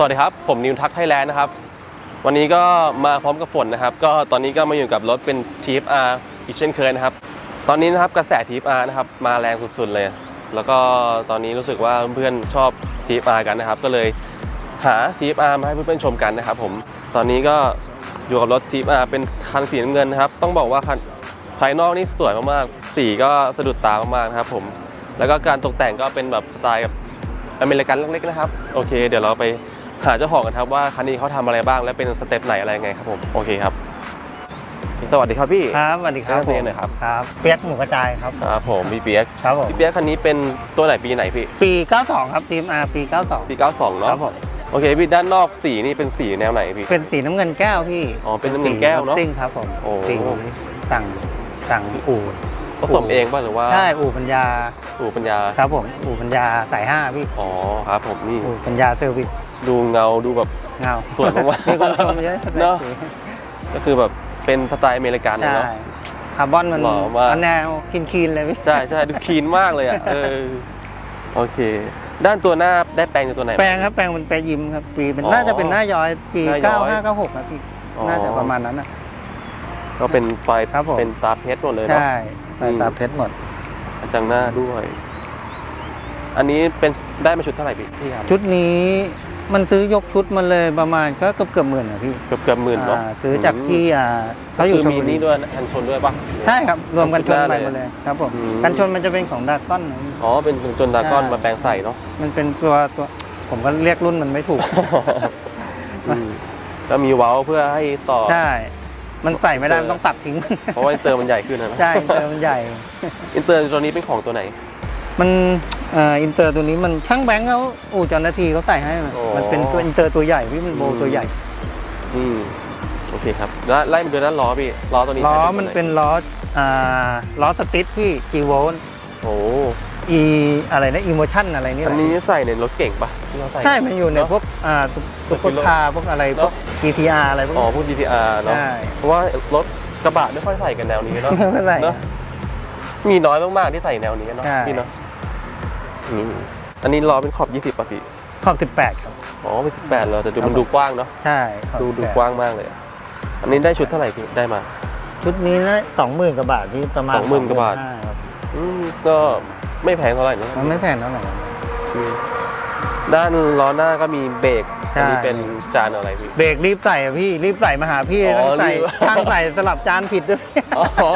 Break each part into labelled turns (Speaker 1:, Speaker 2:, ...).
Speaker 1: สวัสดีครับ ผมนิวทักไทยแลนด์นะครับ วันนี้ก็มาพร้อมกับฝนนะครับ ก็ตอนนี้ก็มาอยู่กับรถเป็น TFR อีกเช่นเคยนะครับ ตอนนี้นะครับกระแส TFR นะครับมาแรงสุดๆเลย แล้วก็ตอนนี้รู้สึกว่าเพื่อนๆชอบ TFR กันนะครับ ก็เลยหา TFR มาให้เพื่อนๆชมกันนะครับ ผม ตอนนี้ก็อยู่กับรถ TFR เป็นคันสีน้ำเงินนะครับ ต้องบอกว่าคันภายนอกนี่สวยมากๆ สีก็สะดุดตามากๆนะครับผม แล้วก็การตกแต่งก็เป็นแบบสไตล์แบบอเมริกันเล็กๆนะครับ โอเค เดี๋ยวเราไป หาเจ้าของกันครับว่าคันนี้เขาทำอะไรบ้างและเป็นสเต็ปไหนอะไรยังไงครับผมโอเคครับสวัสดีครับพี่
Speaker 2: ครับสวัสดีครับ
Speaker 1: แนะนำตัว
Speaker 2: ผ
Speaker 1: เอง
Speaker 2: ม
Speaker 1: หน่อยครับ
Speaker 2: ครับเปียกหมูกระจายครับ
Speaker 1: ครับผมพี่เปียก
Speaker 2: ครับผม
Speaker 1: พี่เปียกคันนี้เป็นตัวไหนปีไหนพี่
Speaker 2: ปี 92 ครับทีม R ปี92
Speaker 1: ปี 92 เนาะ
Speaker 2: ครับผม
Speaker 1: โอเคพี่ด้านนอกสีนี่เป็นสีแนวไหนพี่
Speaker 2: เป็นสีน้ำเงินแก้วพี่
Speaker 1: อ๋อเป็นน้ำเงินแก้วเนอะ
Speaker 2: สีซิ่งครับผม
Speaker 1: โอ้
Speaker 2: สีสั่งสั่งอู่
Speaker 1: ผสมเองป่ะหรือว่า
Speaker 2: ใช่อู่ปัญญา
Speaker 1: อู่ปัญญา
Speaker 2: ครับผมอู่ปัญญาสายห้าพี่
Speaker 1: อ๋อครับผมนี่
Speaker 2: อู่ปัญญาเซอร์วิส
Speaker 1: ดูเงาดูแบบ
Speaker 2: เงา
Speaker 1: สวยมากๆ
Speaker 2: มีคนชมเยอะ
Speaker 1: เนอะก็คือแบบเป็นสไตล์อเมริกันเลย
Speaker 2: ใช่
Speaker 1: เนาะ
Speaker 2: คาร์บอนมัน
Speaker 1: หล่อมาก
Speaker 2: อันแนวคีนๆเลยพี่
Speaker 1: ใช่ใช่ดูคลีนมากเลยอะเออโอเค ด้านตัวหน้าได้แปลงจากตัวไหน
Speaker 2: แปลงครับแปลงเป็นแปลงยิ้มครับปีเป็น
Speaker 1: อ๋อ
Speaker 2: น่าจะเป็นหน้าย้อยปี
Speaker 1: หน้าย้อย
Speaker 2: 95 96ครับพี่
Speaker 1: อ๋อ
Speaker 2: น่าจะประมาณนั้นนะ
Speaker 1: ก็เป็นไฟ
Speaker 2: ครับผม
Speaker 1: เป็นตาเพชรหมดเลยเนาะ
Speaker 2: ใช่ใส่
Speaker 1: อืม
Speaker 2: ตาเพชรหมด
Speaker 1: กระจังหน้าด้วย อันนี้เป็นได้มาชุดเท่าไหร่พี่พี่ครับ
Speaker 2: ชุดนี้ มันซื้อยกชุดมาเลยประมาณก็เกือบเกือบหมื่นอะพี่
Speaker 1: เกือบเกือบหมื่นเนาะ
Speaker 2: อ่าซื้อจากที่อ่าเขาอยู่
Speaker 1: คือ
Speaker 2: ชล
Speaker 1: มี
Speaker 2: บุรี
Speaker 1: นี่ด้วยนะกันชนด้วยปะ
Speaker 2: ใช่ครับรวมกันชน
Speaker 1: ชุดหน้า
Speaker 2: ไป
Speaker 1: เลย
Speaker 2: หมดเลยครับผม
Speaker 1: อืม
Speaker 2: กันชนมันจะเป็นของดากอนนะ
Speaker 1: อ๋อเป็นจนดากอน
Speaker 2: ใช่
Speaker 1: มาแปลงใส่เนาะ
Speaker 2: มันเป็นตัวตัวผมก็เรียกรุ่นมันไม่ถูก
Speaker 1: อืมก็มีเว้าเพื่อให้ต่อ
Speaker 2: ใช่ มันใส่ไม่ได้มันต้องตัดทิ้ง
Speaker 1: เพราะว่าอินเตอร์มันใหญ่ขึ้นนะนะ
Speaker 2: ใช่อินเตอร์มันใหญ่
Speaker 1: อินเตอร์ตัวนี้เป็นของตัวไหน
Speaker 2: มันเอ่ออินเตอร์ตัวนี้มันช่างแบงค์เขาอู่จอนาทีเขาใส่ให้มัน
Speaker 1: อ๋อ
Speaker 2: มันเป็นตัวอินเตอร์ตัวใหญ่พี่มันโบ
Speaker 1: อืม
Speaker 2: ตัวใหญ่
Speaker 1: อืมโอเคครับแล้วไล่มาดูด้านล้อพี่ล้อตัวนี้
Speaker 2: ล้อ
Speaker 1: ใช้
Speaker 2: มัน
Speaker 1: ตัวไห
Speaker 2: เป็นล้ออ่าล้อสติ๊ดพี่กี่โวลต์
Speaker 1: โอ้
Speaker 2: อีอะไรนะอีโมชั่นอะไรนี่แห
Speaker 1: อัน
Speaker 2: ละ
Speaker 1: นี้ใส่ในรถเก่งปะที่เราใส่
Speaker 2: ใช่ มันอยู่ใน
Speaker 1: เนอะ
Speaker 2: พวกอ่าซุปเปอร์คาร์พวกอะไรพวก GTR อะไรพวก
Speaker 1: อ๋อ
Speaker 2: นี้
Speaker 1: พวก GTR เนาะ
Speaker 2: ใช่
Speaker 1: เพราะว่ารถกระบะไม่ค่อยใส่กันแนวนี้เนาะ
Speaker 2: ไม่ใส่
Speaker 1: เนอะมีน้อยมากๆที่ใส่แนวนี้เนาะ
Speaker 2: ใช่
Speaker 1: พี่เนาะ นี่อันนี้ล้อเป็นขอบ 20ป่ะพี่
Speaker 2: ขอบ 18 ครับ
Speaker 1: อ๋อเป็น18เลยแต่ดู
Speaker 2: ครับ
Speaker 1: มันดูกว้างเนาะ
Speaker 2: ใช่ขอบ
Speaker 1: ดูดู
Speaker 2: 18
Speaker 1: กว้างมากเลยอะอันนี้ได้ชุดเท่าไหร่พี่ได้มา
Speaker 2: ชุดนี้นะสองหมื่นกว่าบาทพี่ประมาณ
Speaker 1: 20,000กว่าบาท
Speaker 2: 25,000ครับ
Speaker 1: อืมก็ไม่แพงเท่าไหร่นะ
Speaker 2: มันไม่แพงเท่าไหร่ครับ
Speaker 1: อืม ด้านล้อหน้าก็มีเบรก
Speaker 2: ใช่
Speaker 1: อันนี้เป็นจานอะไรพี่
Speaker 2: เบรกรีบใส่อะพี่รีบใส่มาหาพี่
Speaker 1: อ๋อ
Speaker 2: ต้องใส่
Speaker 1: รีบ
Speaker 2: ช่างใส่สลับจานผิดด้วย
Speaker 1: อ๋อ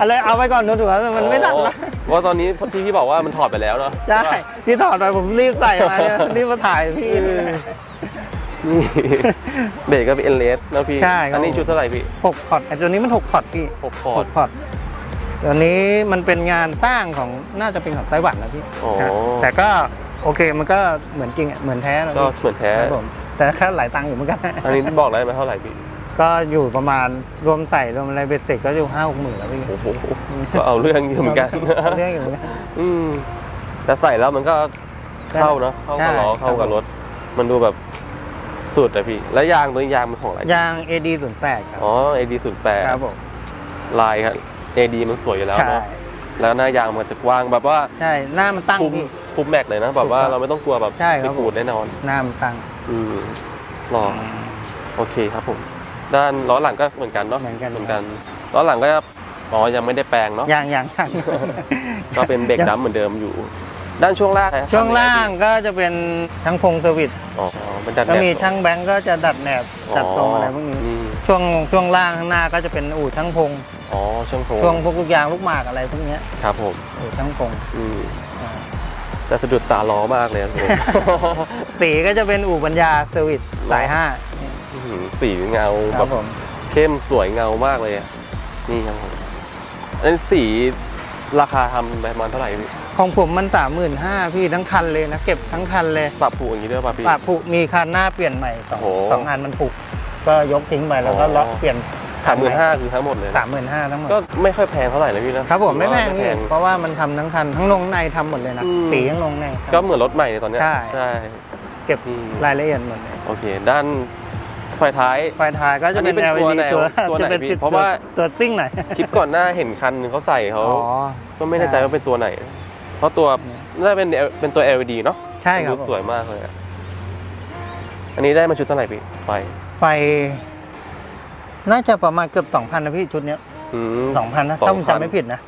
Speaker 2: อะไรเอาไว้ก่อนดูๆว่ามันไม่ทันละ
Speaker 1: อ๋อว่าตอนนี้ที่พี่บอกว่ามันถอดไปแล้วเนาะ
Speaker 2: ใช่ที่ถอดไปผมรีบใส่มาเนี่ยรีบมาถ่ายพี่
Speaker 1: นี่ เบรกก็เป็นเอเลสนะพี่
Speaker 2: ใช่ครับ
Speaker 1: อันนี้ชุดเท่าไหร่พี่
Speaker 2: หกพอร์ตไอ้ตัวนี้มันหกพอร์ตพี่
Speaker 1: หกพอ
Speaker 2: ห
Speaker 1: ร์ต
Speaker 2: กพอร์ตตัวนี้มันเป็นงานสร้างของน่าจะเป็นของไต้หวันนะพี่
Speaker 1: อ๋อ
Speaker 2: ครับแต่ก็ โอเคมันก็เหมือนจริงอะเหมือนแท้นะ
Speaker 1: ก็
Speaker 2: พี่
Speaker 1: เหมือนแท้
Speaker 2: ครับผมแต่แค่หลายตังค์อยู่เหมือนกัน
Speaker 1: อันนี้บอกได้ไหมเท่าไหร่พี่
Speaker 2: ก็อยู่ประมาณรวมใส่รวมอะไรเบ็ดเสร็จก็อยู่ห้าหกหมื่นแล้วพี่
Speaker 1: โอ้โห ก็เอาเรื่องอยู่เหมือนกัน
Speaker 2: เอาเรื่องอยู่เหมือนกัน
Speaker 1: อืมแต่ใส่แล้วมันก็เข้าเนอะเข้ากับล้อ
Speaker 2: ใช่
Speaker 1: เข้ากับ
Speaker 2: ครับ
Speaker 1: รถ มันดูแบบสุดอะพี่ แล้วยางตัวนี้ยางเป็นของอะไร
Speaker 2: ยาง AD 0 8ครับ
Speaker 1: อ๋อ AD 0 8
Speaker 2: ครับผม
Speaker 1: ลายครับ AD มันสวยอยู่แล้ว
Speaker 2: ใช่
Speaker 1: เนาะแล้วหน้ายางมันจะกว้างแบบว่า
Speaker 2: ใช่หน้ามันตั้ง
Speaker 1: คุม
Speaker 2: พี่
Speaker 1: คุมแม็กเลยนะแบบว่า
Speaker 2: ถูกต้อง
Speaker 1: เราไม่ต้องกลัวแบบ
Speaker 2: ใช่ครับ
Speaker 1: ไปขูดแน่นอน
Speaker 2: หน้ามันตั้ง
Speaker 1: อืมหล่อโอเคครับผม ด้านล้อหลังก็เหมือนกันเนาะ
Speaker 2: เหมือนกัน
Speaker 1: เหมือนกันล้อหลังก็จะอ๋อยังไม่ได้แปลงเนาะ
Speaker 2: ยางยางยาง
Speaker 1: ก็เป็นเบรกดัมเหมือนเดิมอยู่ ด้านช่วงล่าง
Speaker 2: ช่วงล่างก็จะเป็นช่างพงเซอร์วิส
Speaker 1: อ๋อเป็นดัด
Speaker 2: ก็
Speaker 1: แนบ
Speaker 2: มีช่างแบงก์ก็จะดัดแหนบจัดตรงอะไรพวกนี้
Speaker 1: อืม
Speaker 2: ช่วงช่วงล่างข้างหน้าก็จะเป็นอู่ช่างพง
Speaker 1: อ๋อช่วงโค้ง
Speaker 2: ช่วงพวกลูกยางลูกหมากอะไรพวกเนี้ย
Speaker 1: ครับผม
Speaker 2: อู่ช่างพง
Speaker 1: อื ม
Speaker 2: อ่า
Speaker 1: แต่สะดุดตาล้อมากเลยครับผม
Speaker 2: สีก็จะเป็นอู่ปัญญาเซอร์วิสสายห้า
Speaker 1: อื้อหือสีเงา
Speaker 2: ค
Speaker 1: แบ
Speaker 2: รับบผม
Speaker 1: เข้มสวยเงามากเลยอะนี่ครับผมอันนี้สีราคาทำประมาณเท่าไหร่พี่
Speaker 2: ของผมมันสามหมื่นห้าพี่ทั้งคันเลยนะ เก็บทั้งคันเลย
Speaker 1: ปรับผูกอย่างนี้ด้วยป่ะพี่
Speaker 2: ปะผุมีคันหน้าเปลี่ยนใหม่สอง
Speaker 1: โอ้โห
Speaker 2: สองอันมันผุก็ยกทิ้งไปแล้วก็
Speaker 1: อ๋อ
Speaker 2: ล็อกเปลี่ยน
Speaker 1: สามหมื่นห้าคือทั้งหมดเลยนะ
Speaker 2: สามหมื่นห้าทั้งหมด
Speaker 1: ก็ไม่ค่อยแพงเท่าไหร่นะพี่นะครับ
Speaker 2: ผมไม่แพง
Speaker 1: ถือ
Speaker 2: พี่
Speaker 1: ว่า
Speaker 2: เพราะว่ามันทำทั้งคันทั้งนงในทำหมดเลยนะ
Speaker 1: อืม
Speaker 2: สีทั้งนงใน
Speaker 1: ก็เหมือนรถใหม่ในตอนเนี้ย
Speaker 2: ใช่
Speaker 1: ใช่
Speaker 2: เก็บ
Speaker 1: อืม
Speaker 2: รายละเอียดหมดเลย
Speaker 1: โอเค ด้านไฟท้าย
Speaker 2: ไฟท้ายก็จะเป็น
Speaker 1: อันนี้เป็นตัว
Speaker 2: LED
Speaker 1: แนว
Speaker 2: ตัว
Speaker 1: ตัวไหน
Speaker 2: จะเป็น
Speaker 1: พี่
Speaker 2: ติด
Speaker 1: เพราะว่า
Speaker 2: ตัวตัวซิ่งหน่อย
Speaker 1: คลิปก่อนหน้าเห็นคันหนึงเขาใส่เขา
Speaker 2: อ๋อ
Speaker 1: ก็ไม่แน่ใจว่าเป็นตัวไหน เพราะตัวน่าจะเป็นเป็นตัว LED เนาะ
Speaker 2: ใช่ครับ
Speaker 1: ดูสวยมากเลยอะอันนี้ได้มาชุดเท่าไหร่พี่ไฟ
Speaker 2: ไฟ น่าจะประมาณเกือบสองพันนะพี่ชุดเนี้ย
Speaker 1: อืม
Speaker 2: สองพันนะถ้าผมจำไม่ผิดนะ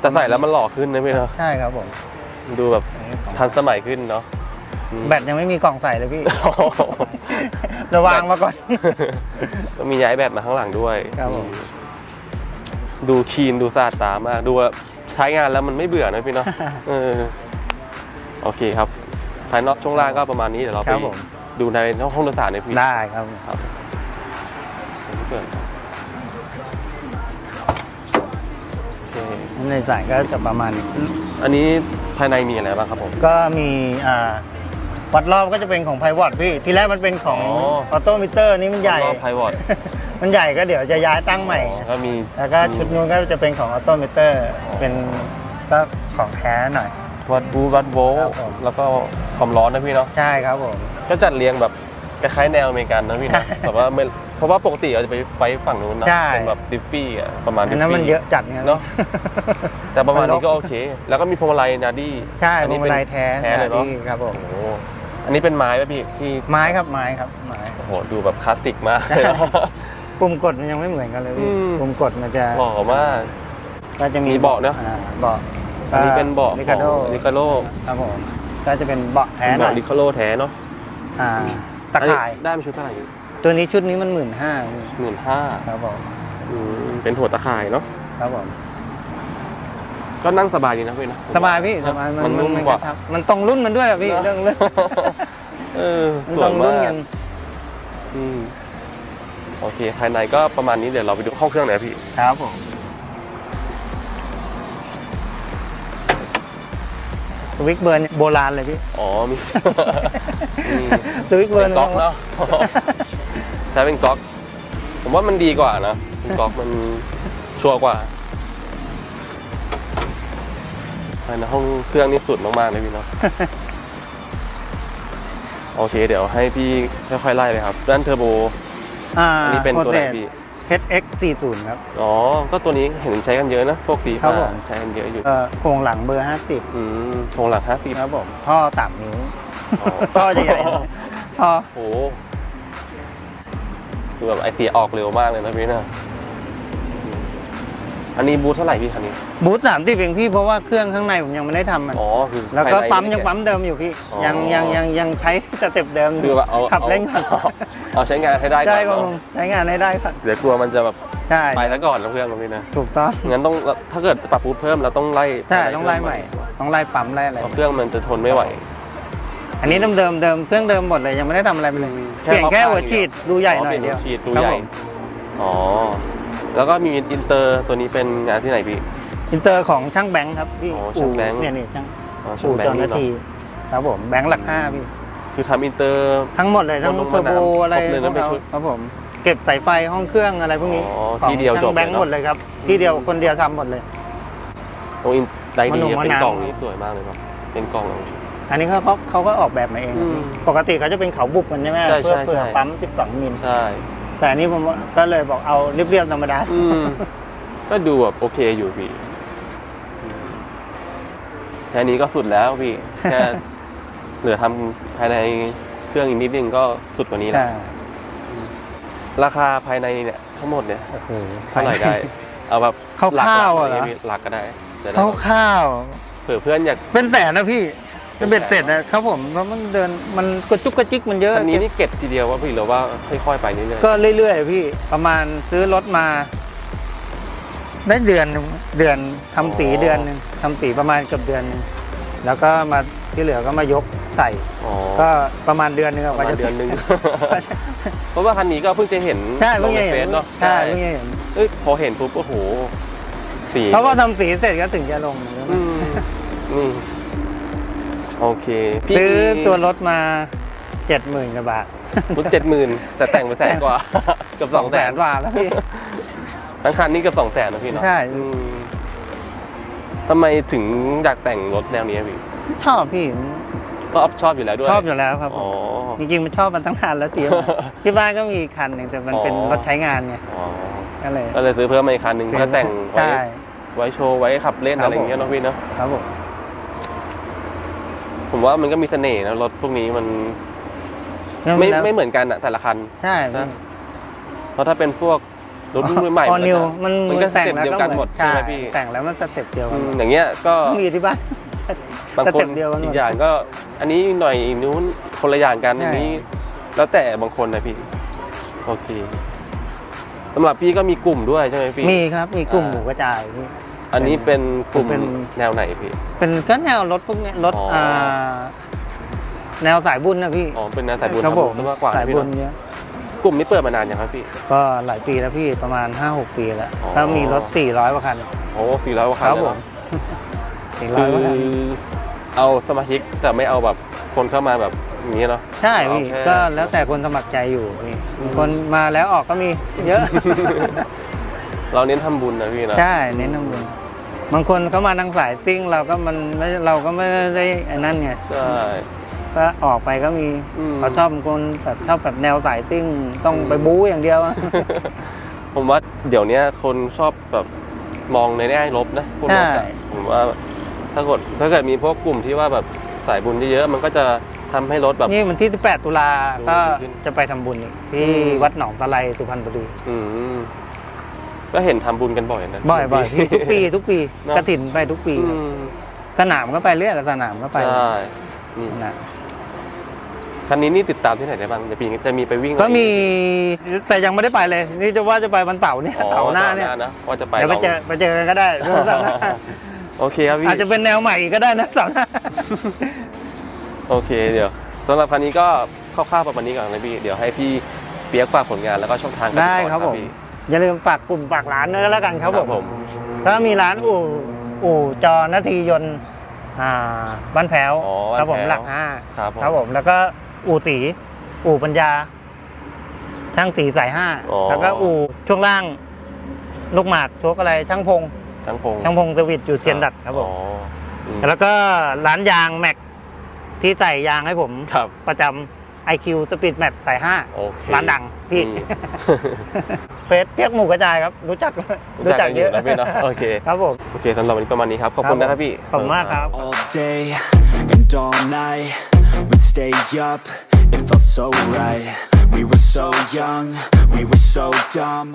Speaker 1: แต่ใส่แล้วมันหล่อขึ้นนะพี่เนาะ
Speaker 2: ใช่ครับผม
Speaker 1: ดูแบบ
Speaker 2: อันนี้2,000
Speaker 1: ทันสมัยขึ้นเนาะอืม
Speaker 2: แบตยังไม่มีกล่องใส่เลยพี่ระวางมาก่อน
Speaker 1: ก็มีย้ายแบบมาข้างหลังด้วย
Speaker 2: ครับผม
Speaker 1: ดูคีนดูสะอาดตามากดูว่าใช้งานแล้วมันไม่เบื่อนะพี่เนาะเออโอเคครับ ภายนอกช่วงล่างก็ประมาณนี้เดี๋ยวเรา
Speaker 2: ค
Speaker 1: ไป
Speaker 2: รับผม
Speaker 1: ดูในห้องโดยสารในพี่
Speaker 2: ได้ครับผม
Speaker 1: ครับเปิดโอเค
Speaker 2: ในสายก็จะประมาณนี้
Speaker 1: อันนี้ภายในมีอะไรบ้างครับผม
Speaker 2: ก็มีอ่าวัดรอบก็จะเป็นของไพวอตพี่ ทีแรกมันเป็นของ
Speaker 1: อ๋
Speaker 2: อ
Speaker 1: อ
Speaker 2: อโตมิเตอร์นี่มันใหญ่
Speaker 1: ไพวอต
Speaker 2: มันใหญ่ก็เดี๋ยวจะย้ายตั้งใหม่
Speaker 1: ก็มี
Speaker 2: แล้วก็ชุดนู้นก็จะเป็นของออโตมิเตอร์ เป็นก็ของแท้หน่อย
Speaker 1: วัดบูวัดโวลต์
Speaker 2: ครับผม
Speaker 1: แล้วก็ความร้อนนะพี่เนาะ
Speaker 2: ใช่ครับผม
Speaker 1: ก็จัดเรียงแบบคล้ายๆแนวอเมริกันนะพี่นะแบบว่าไม่ เพราะว่าปกติเราจะไปไฟฝั่งนู้นนะ
Speaker 2: ใช่
Speaker 1: เป็นแบบดิฟฟี่อะประมาณ
Speaker 2: อันนั้นมัน
Speaker 1: ดิฟฟี่
Speaker 2: เยอะจัดไง
Speaker 1: เนอะ แต่ประมาณนี้ก็
Speaker 2: น
Speaker 1: โอเค แล้วก็มีพวงมาลัยนาดี้
Speaker 2: ใช่
Speaker 1: อั
Speaker 2: พวง
Speaker 1: เป็
Speaker 2: มานลัยแท้
Speaker 1: แท้เลยเนาะ
Speaker 2: ที่ครับผม
Speaker 1: โอ้โหอันนี้เป็นไม้ป่ะพี่ที่
Speaker 2: ไม้ครับไม้ครับไม้
Speaker 1: โอ้โหดูแบบคลาสสิกมากเลยเนอะ
Speaker 2: ปุ่มกดมันยังไม่เหมือนกันเลยพี่
Speaker 1: อืม
Speaker 2: ปุ่มกดมันจะ
Speaker 1: หล่อมาก
Speaker 2: ก็จะมี
Speaker 1: มีเบาะเนอะ
Speaker 2: อ่เบาะ
Speaker 1: อันนี้เป็นเบาะ
Speaker 2: ลิ
Speaker 1: ข
Speaker 2: คา
Speaker 1: อง
Speaker 2: โด
Speaker 1: ลิคาโล
Speaker 2: ครับผมก็จะเป็นเบาะแท้หน่
Speaker 1: เบาะ
Speaker 2: อย
Speaker 1: ลิคาโลแท้เนาะ
Speaker 2: อ่าตะข่าย
Speaker 1: อันนี้ได้มาชุดเท่าไหร่
Speaker 2: ตัวนี้ชุดนี้มันหมื่นห้า
Speaker 1: หมื่นห้า
Speaker 2: ครับผม
Speaker 1: เป็นหัวตะข่ายเนาะ
Speaker 2: ครับผม
Speaker 1: ก็นั่งสบายดีนะพี่นะ
Speaker 2: สบายพี่สบายมัน
Speaker 1: มันนุ่ม
Speaker 2: มัน
Speaker 1: กว่า
Speaker 2: ครับมันตรงรุ่นมันด้วยแหละพี่
Speaker 1: เนอะ
Speaker 2: เรื่องเรื่อง
Speaker 1: เออ
Speaker 2: มัน
Speaker 1: ส
Speaker 2: ต
Speaker 1: ว
Speaker 2: ร
Speaker 1: ย
Speaker 2: ง
Speaker 1: มา
Speaker 2: รุ่น
Speaker 1: ก
Speaker 2: กัน
Speaker 1: อืมโอเค ภายในก็ประมาณนี้เดี๋ยวเราไปดูห้องเครื่องหน่อยพี่
Speaker 2: ครับผมสวิกเบิร์นโบราณเลยพี่
Speaker 1: อ๋อ มีมี
Speaker 2: สวิกเบิ
Speaker 1: เป็
Speaker 2: ร์น
Speaker 1: นก๊อกเนาะใช้เป็นก๊อก ผมว่ามันดีกว่านะเป็นก๊อกมันชัวร์กว่าภายในห้องเครื่องนี่สุดมากๆเลยพี่เนาะ โอเค เดี๋ยวให้พี่ค่อยๆไล่เลยครับ ด้านเทอร์โบ
Speaker 2: อ่า
Speaker 1: อันนี้เป็นตัวไหน
Speaker 2: Forte
Speaker 1: พี่
Speaker 2: HX 40 ครับ
Speaker 1: อ๋อ ก็ตัวนี้เห็นใช้กันเยอะนะ พวกสี
Speaker 2: ครับ
Speaker 1: ฟ้า
Speaker 2: ผม
Speaker 1: ใช้กันเยอะอยู่
Speaker 2: เอ่อโครงหลังเบอร์
Speaker 1: อืมโครงหลังห้าสิบ
Speaker 2: 50ครับผม ท่อต่ำนิ้ว
Speaker 1: อ๋อ
Speaker 2: ท่อจะใหญ่หน่อยท่อ
Speaker 1: โอ้โห คือแบบไอเสียออกเร็วมากเลยนะพี่นะอืมอันนี้บูทเท่าไหร่พี่คันนี้
Speaker 2: บูธ30เองพี่เพราะว่าเครื่องข้างในผมยังไม่ได้ทำมัน
Speaker 1: อ๋อคือ
Speaker 2: แล้วก็
Speaker 1: ภาใน
Speaker 2: ปั๊ม
Speaker 1: นี่
Speaker 2: ยัง
Speaker 1: แกะ
Speaker 2: ปั๊มเดิมอยู่พี่
Speaker 1: อ๋อ
Speaker 2: ยังยังยังยังใช้สเต็ปเดิม
Speaker 1: คือว่าเอา
Speaker 2: ขับเร่งก่อน
Speaker 1: เอาเอาใช้งานให้ได้ก่
Speaker 2: ใช่
Speaker 1: อน
Speaker 2: ครับผ
Speaker 1: เนาะ
Speaker 2: มใช้งานให้ได้ครับ
Speaker 1: เดี๋ยวกลัวมันจะแบบ
Speaker 2: ใช่
Speaker 1: ไปแล้วก่อนนะเพื่อนนะพี่นะ
Speaker 2: ถูกต้อง
Speaker 1: งั้นต้องถ้าเกิดปรับบูทเพิ่มเราต้องไล่
Speaker 2: ใช่ต้องไล่ใหม่ต้องไล่ปั๊มไล่อะไร
Speaker 1: เพราะเครื่องมันจะทนไม่ไหว
Speaker 2: อันนี้เดิมเดิมเดิมเครื่องเดิมหมดเลยยังไม่ได้ทำอะไรไปเลย
Speaker 1: แค่
Speaker 2: เปลี่ยนแค่
Speaker 1: รอบข้าง
Speaker 2: หัวฉีดดูใหญ่หน่อย
Speaker 1: อ๋อ
Speaker 2: เดียว
Speaker 1: เปลี่ยนหัวฉีดดู
Speaker 2: ครับ
Speaker 1: ใหญ่
Speaker 2: ผม
Speaker 1: อ๋อแล้วก็มีอินเตอร์ตัวนี้เป็นงานที่ไหนพี่
Speaker 2: อินเตอร์ของช่างแบงค์ครับพี่
Speaker 1: อ๋อช่างแบงค์
Speaker 2: เนี่ยนี่ช่าง
Speaker 1: อ๋อช่าง
Speaker 2: อู่
Speaker 1: แบง
Speaker 2: จอ
Speaker 1: ค์
Speaker 2: น
Speaker 1: นี่
Speaker 2: นา
Speaker 1: เนาะ
Speaker 2: ทีครับผมแบงค์หลักห้าพี่
Speaker 1: คือทำอินเตอร์
Speaker 2: ทั้งหมดเลยทั้ง
Speaker 1: บนลง
Speaker 2: เทอร์โบ
Speaker 1: น้ำ
Speaker 2: อะไร
Speaker 1: ครบเลย
Speaker 2: พ
Speaker 1: นะ
Speaker 2: วก
Speaker 1: เป็น
Speaker 2: เรา
Speaker 1: ชุด
Speaker 2: ครับผมเก็บสายไฟห้องเครื่องอะไรพวกนี้
Speaker 1: อ๋อ
Speaker 2: ของ
Speaker 1: ที่เดียวจบ
Speaker 2: ช่างแบง
Speaker 1: เลย
Speaker 2: ค์
Speaker 1: เนอะ
Speaker 2: หมดเลยครับที่เดียวคนเดียวทำหมดเลย
Speaker 1: ตรงอินไดดี
Speaker 2: มะนง
Speaker 1: เป็น
Speaker 2: มะนาว
Speaker 1: กล่องนี้สวยมากเลยครับเป็นกล่อง
Speaker 2: อันนี้เขาเขาเขาก็ออกแบบมาเองครับ
Speaker 1: อืม
Speaker 2: ปกติเขาจะเป็นเขาบุกมันใช่ไหม
Speaker 1: ใช่
Speaker 2: เพื่อ
Speaker 1: ใช่
Speaker 2: เพื่อ
Speaker 1: ใช่
Speaker 2: ปั๊ม 12 มิล
Speaker 1: ใช่
Speaker 2: แต่อันนี้ผมว่าก็เลยบอกเอาเรียบๆธรรมดา
Speaker 1: อืมก็ดูแบบโอเคอยู่พี่อืมแค่นี้ก็สุดแล้วพี่แค่ เหลือทำภายในเครื่องอีกนิดนึงก็สุดกว่านี้แล้ว
Speaker 2: ใช่
Speaker 1: ราคาภายในเนี่ยทั้งหมดเนี่ย
Speaker 2: โอ้โห
Speaker 1: เท่าไหร่ได้ เอาแบบ
Speaker 2: คร่าวๆ
Speaker 1: หลักๆ
Speaker 2: อะเหรอ
Speaker 1: ย่างงี้พี่หลักก็ได้จะได้
Speaker 2: เขาข้าว
Speaker 1: เผื่อเพื่อนอยาก
Speaker 2: ๆเป็นแสนนะพี่ เป็นเบ็ดเสร็จนะครับผมเพราะมันเดินมันกระจุกกระจิกมันเยอะ
Speaker 1: คันนี้นี่เก็บทีเดียวว่าพี่หรือว่าค่อยๆไปนิดนึง
Speaker 2: ก็เรื่อยๆพี่ประมาณซื้อรถมา ได้เดือนหนึ่งเดือนทำสีเดือนหนึ่งทำสีประมาณเกือบเดือนหนึงแล้วก็มาที่เหลือก็มายกใส่
Speaker 1: อ๋อ
Speaker 2: ก็ประมาณเดือนหนึง
Speaker 1: ป
Speaker 2: อะ
Speaker 1: ระ
Speaker 2: กว่า
Speaker 1: มาณ
Speaker 2: จะ
Speaker 1: เดือนหนึงเพราะว่าคันนี้ก็เพิ่งจะเห็น
Speaker 2: ใช่
Speaker 1: ล
Speaker 2: เพิ่ง
Speaker 1: งใน
Speaker 2: จะ
Speaker 1: เฟ
Speaker 2: เห็
Speaker 1: ซ
Speaker 2: น
Speaker 1: เนาะ
Speaker 2: ใช่เพิ่งจะเห็น
Speaker 1: เอ้ยพอเห็นปุ๊บโอ้โหสี
Speaker 2: เพราะว่าทำสีเสร็จก็ถึงจะลง
Speaker 1: อืมนี่ โอเคพี่
Speaker 2: ซื้อตัวรถมาเจ็ดหมื่นกว่าบาท
Speaker 1: รถเจ็ดหมื่นแต่แต่งไปแสนกว่าเกือบสองแสน
Speaker 2: กว่าแล้วพี่
Speaker 1: ทั้งคันนี้เกือบสองแสนนะพี่เนาะ
Speaker 2: ใช่
Speaker 1: อืมทำไมถึงอยากแต่งรถแนวนี้อะพี่
Speaker 2: ชอบพี่
Speaker 1: ก็ชอบอยู่แล้วด้วย
Speaker 2: ชอบอยู่แล้วครับผ
Speaker 1: อ๋อ
Speaker 2: มจริงๆมันชอบมันตั้งนานแล้วเตรียมที่บ้านก็มีอีกคันหนึ่งแต่มันเป็น
Speaker 1: อ๋อ
Speaker 2: รถใช้งานไง
Speaker 1: อ๋อ
Speaker 2: ก็เลย
Speaker 1: ก็เลยซื้อเพิ่มมาอีกคันหนึ่งเพื่อแต่งไว้
Speaker 2: ใช่
Speaker 1: ไว้โชว์ไว้ขับเล่น
Speaker 2: ครับ
Speaker 1: อะไรอย่างเงี้ยเนาะพี่เนาะ
Speaker 2: ครับผม
Speaker 1: ผมว่ามันก็มีเสน่ห์นะรถพวกนี้มันไม่
Speaker 2: แล้ว
Speaker 1: ไม่เหมือนกันอะแต่ละคัน
Speaker 2: ใช่
Speaker 1: นะเพราะถ้าเป็นพวกรถรุ่นใหม่
Speaker 2: ออนิวมัน
Speaker 1: มันก็ส
Speaker 2: แต่ง
Speaker 1: เต็ป
Speaker 2: แล้ว
Speaker 1: เดียว
Speaker 2: ก็
Speaker 1: กันหมดใช่ไหมพี่
Speaker 2: แต่งแล้วมันสเต็ปเดียว
Speaker 1: อื
Speaker 2: กันห
Speaker 1: ม
Speaker 2: มด
Speaker 1: อย่างเงี้ยก็
Speaker 2: มีที่บ้าน
Speaker 1: บาง
Speaker 2: ส
Speaker 1: ค
Speaker 2: เต็
Speaker 1: น
Speaker 2: ปเดียวกันหมด
Speaker 1: อีกอย่างก็ อันนี้หน่อยอีกนู้นคนละอย่างกัน
Speaker 2: ใช่
Speaker 1: อันนี้ แล้วแต่บางคนนะพี่โอเคสำหรับพี่ก็มีกลุ่มด้วยใช่ไหมพี่
Speaker 2: มีครับมีกลุ่ม
Speaker 1: อ่า
Speaker 2: หมูกระจายพี่
Speaker 1: อันนี้เป็นกลุ่ม
Speaker 2: เป็น
Speaker 1: แนวไหนพี่
Speaker 2: เป็นก็แนวรถพวกเนี้ยรถ
Speaker 1: อ๋ออ่่า
Speaker 2: แนวสายบุญนะพี่
Speaker 1: อ๋อเป็นแนวสายบุญ
Speaker 2: ครับผม
Speaker 1: ทำมากกว่า
Speaker 2: สาย
Speaker 1: พี่
Speaker 2: บุญ
Speaker 1: เนอะ
Speaker 2: เนี้ย
Speaker 1: กลุ่มนี้เปิดมานานยังครับพี่
Speaker 2: ก็หลายปีแล้วพี่ประมาณ 5-6 ปีแล้ว
Speaker 1: อ๋อ
Speaker 2: ก็มีรถ 400กว่าคัน
Speaker 1: โอ้สี่ร้อยกว่า
Speaker 2: ค
Speaker 1: คัน
Speaker 2: รับ
Speaker 1: เลย
Speaker 2: ผ
Speaker 1: เหรอ
Speaker 2: ม
Speaker 1: คื
Speaker 2: 400กว่าคัน
Speaker 1: อเอาสมาชิกแต่ไม่เอาแบบคนเข้ามาแบบนี้เนาะ
Speaker 2: ใช่พี่
Speaker 1: เอาแค่
Speaker 2: ก็แล้วแต่คนสมัครใจอยู่พี่มีคนมาแล้วออกก็มีเยอะ
Speaker 1: เราเน้นทำบุญนะพี่นะ
Speaker 2: ใช่เน้นน้ำบุญบางคนเขามาทางสายซิ่งเราก็มันไม่เราก็ไม่ได้ไอ้นั่นไง
Speaker 1: ใช่
Speaker 2: ก็ออกไปก็มี
Speaker 1: อืม
Speaker 2: เขาชอบบางคนแบบชอบแบบแนวสายซิ่งต้องไปบู๊อย่างเดียวอะ
Speaker 1: ผมว่าเดี๋ยวเนี้ยคนชอบแบบมองในแง่ลบนะพวกรถอะ
Speaker 2: ใช่
Speaker 1: ผมว่าถ้าเกิดถ้าเกิดมีพวกกลุ่มที่ว่าแบบสายบุญเยอะๆมันก็จะทำให้รถแบบ
Speaker 2: นี่วันที่ 18 ตุลาก็
Speaker 1: ดูดีขึ้น
Speaker 2: จะไปทำบุญอีกที่
Speaker 1: อืม
Speaker 2: วัดหนองตะไลสุพรรณบุรี
Speaker 1: อืม ก็เห็นทำบุญกันบ่อยนะ
Speaker 2: บ่อยบ่อยพี่ทุกปีทุกปี
Speaker 1: เนอะ
Speaker 2: กระถินไปทุกปี
Speaker 1: อื
Speaker 2: ครับ
Speaker 1: ม
Speaker 2: สนามก็ไปเรื่อยสนามก็ไป
Speaker 1: ใช่นี่
Speaker 2: นะ
Speaker 1: คันนี้นี่ติดตามที่ไหนได้บ้างเดี๋ยวปีนี้จะมีไปวิ่งอะไร
Speaker 2: ก็มีแต่ยังไม่ได้ไปเลย นี่จะว่าจะไปวันเสาร์เนี่ย
Speaker 1: อ๋อ
Speaker 2: เสาร์หน้าเนี่ย
Speaker 1: นะว่าจะไป
Speaker 2: เดี๋ยวไปเจอ
Speaker 1: รา
Speaker 2: ไปเจอกันก็ได้วันเสาร์หน้า
Speaker 1: โอเคครับพี่
Speaker 2: อาจจะเป็นแนวใหม่อีกก็ได้นะเสาร์หน้า
Speaker 1: โอเคเดี๋ยวสำหรับคันนี้ก็คร่าวๆประมาณนี้ก่อนนะพี่ เดี๋ยวให้พี่เปียกฝากผลงานแล้วก็ช่องทางการ
Speaker 2: ได้
Speaker 1: ติต่อ
Speaker 2: ครับผม
Speaker 1: พี่
Speaker 2: อย่าลืมฝากกลุ่มฝากร้านด้วยแล้วกันครับผม
Speaker 1: ผม
Speaker 2: ก็มีร้านอู่อู่จอนาทียนต์อ่าบ้านแพ้ว
Speaker 1: อ๋อ
Speaker 2: ครับผม
Speaker 1: บ้านแพ้ว
Speaker 2: หลักห้า
Speaker 1: ครับผม
Speaker 2: ครับผมแล้วก็อู่ตีอู่ปัญญาช่างตีสายห้า
Speaker 1: อ๋อ
Speaker 2: แล้วก็อู่ช่วงล่างลูกหมากโชกอะไรช่างพง
Speaker 1: ช่างพง
Speaker 2: ช่างพงสวิตอยู่เทียนดัดครับผม
Speaker 1: อ๋ออืม
Speaker 2: แล้วก็ร้านยางแม็กที่ใส่ยางให้ผม
Speaker 1: ครับ
Speaker 2: ประจำ IQ สปีดแมทสายห้า
Speaker 1: โอเค
Speaker 2: ร้านดังพี่
Speaker 1: อืม
Speaker 2: เฟสเปียกหมูกระจายครับ รู้จักรู้จักเยอะ
Speaker 1: นะพี่เนาะโอเค
Speaker 2: ครับผม
Speaker 1: โอเคสำหรับวันนี้ประมาณนี้ครับขอบคุณนะครับพี่
Speaker 2: ขอบคุณมากครับ
Speaker 3: all day and all night. We'd stay up, it felt so right. We were so young, we were so dumb.